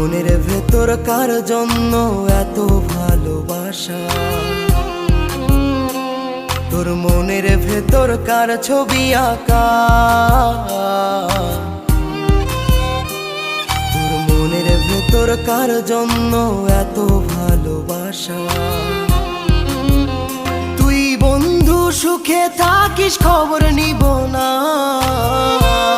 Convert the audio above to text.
মনের ভেতর কার জন্য এত ভালোবাসা। তোর মনের ভেতর কার ছবি আঁকা। তোর মনের ভেতর কার জন্য এত ভালোবাসা। তুই বন্ধু সুখে থাকিস, খবর নিব না।